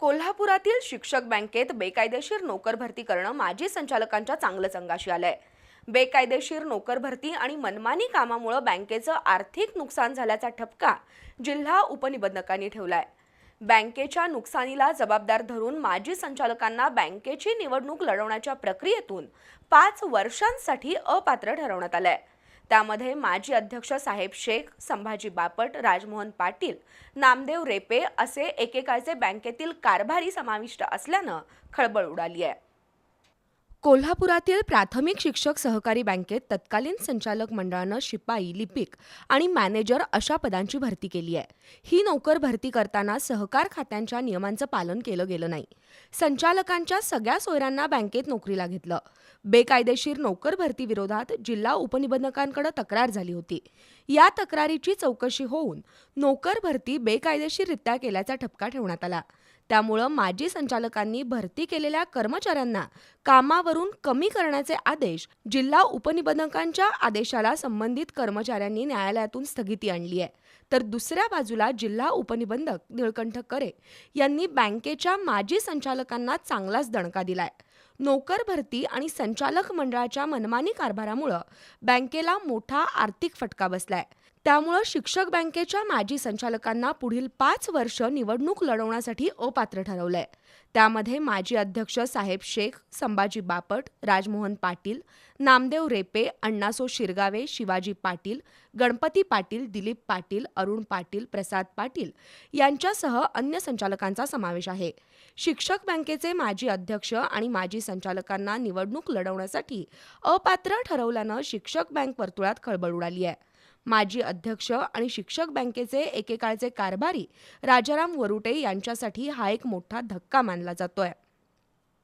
कोल्हापुरातील शिक्षक बँकेत बेकायदेशीर नोकर भरती करणं माजी संचालकांच्या चांगलंच अंगाशी आलंय. बेकायदेशीर नोकर भरती आणि मनमानी कामामुळं बँकेचं आर्थिक नुकसान झाल्याचा ठपका जिल्हा उपनिबंधकांनी ठेवलाय. बँकेच्या नुकसानीला जबाबदार धरून माजी संचालकांना बँकेची निवडणूक लढवण्याच्या प्रक्रियेतून पाच वर्षांसाठी अपात्र ठरवण्यात आलंय. त्यामध्ये माजी अध्यक्ष साहेब शेख संभाजी बापट राजमोहन पाटील नामदेव रेपे असे एकेकाळचे बँकेतील कारभारी समाविष्ट असल्यानं खळबळ उडाली आहे. कोल्हापुरातील प्राथमिक शिक्षक सहकारी बँकेत तत्कालीन संचालक मंडळानं शिपाई लिपिक आणि मॅनेजर अशा पदांची भरती केली आहे. ही नोकर भरती करताना सहकार खात्यांच्या नियमांचं पालन केलं गेलं नाही. संचालकांच्या सगळ्या सोयऱ्यांना बँकेत नोकरीला घेतलं. बेकायदेशीर नोकर भरती विरोधात जिल्हा उपनिबंधकांकडे तक्रार झाली होती. या तक्रारीची चौकशी होऊन नोकर भरती बेकायदेशीररित्या केल्याचा ठपका ठेवण्यात आला. त्यामुळं माजी संचालकांनी भरती केलेल्या कर्मचाऱ्यांना कामावरून कमी करण्याचे आदेश जिल्हा उपनिबंधकांच्या आदेशाला संबंधित कर्मचाऱ्यांनी न्यायालयातून स्थगिती आणली आहे. तर दुसऱ्या बाजूला जिल्हा उपनिबंधक निळकंठ करे यांनी बँकेच्या माजी संचालकांना चांगलाच दणका दिलाय. नोकर भरती आणि संचालक मंडळाच्या मनमानी कारभारामुळं बँकेला मोठा आर्थिक फटका बसलाय. त्यामुळं शिक्षक बँकेच्या माजी संचालकांना पुढील पाच वर्ष निवडणूक लढवण्यासाठी अपात्र ठरवलंय. त्यामध्ये माजी अध्यक्ष साहेब शेख संभाजी बापट राजमोहन पाटील नामदेव रेपे अण्णासो शिरगावे शिवाजी पाटील गणपती पाटील दिलीप पाटील अरुण पाटील प्रसाद पाटील यांच्यासह अन्य संचालकांचा समावेश आहे. शिक्षक बँकेचे माजी अध्यक्ष आणि माजी संचालकांना निवडणूक लढवण्यासाठी अपात्र ठरवल्यानं शिक्षक बँक वर्तुळात खळबळ उडाली आहे माजी अध्यक्ष आणि शिक्षक बँकेचे एकेकाळचे कारभारी राजाराम वरुटे यांच्यासाठी हा एक मोठा धक्का मानला जातोय.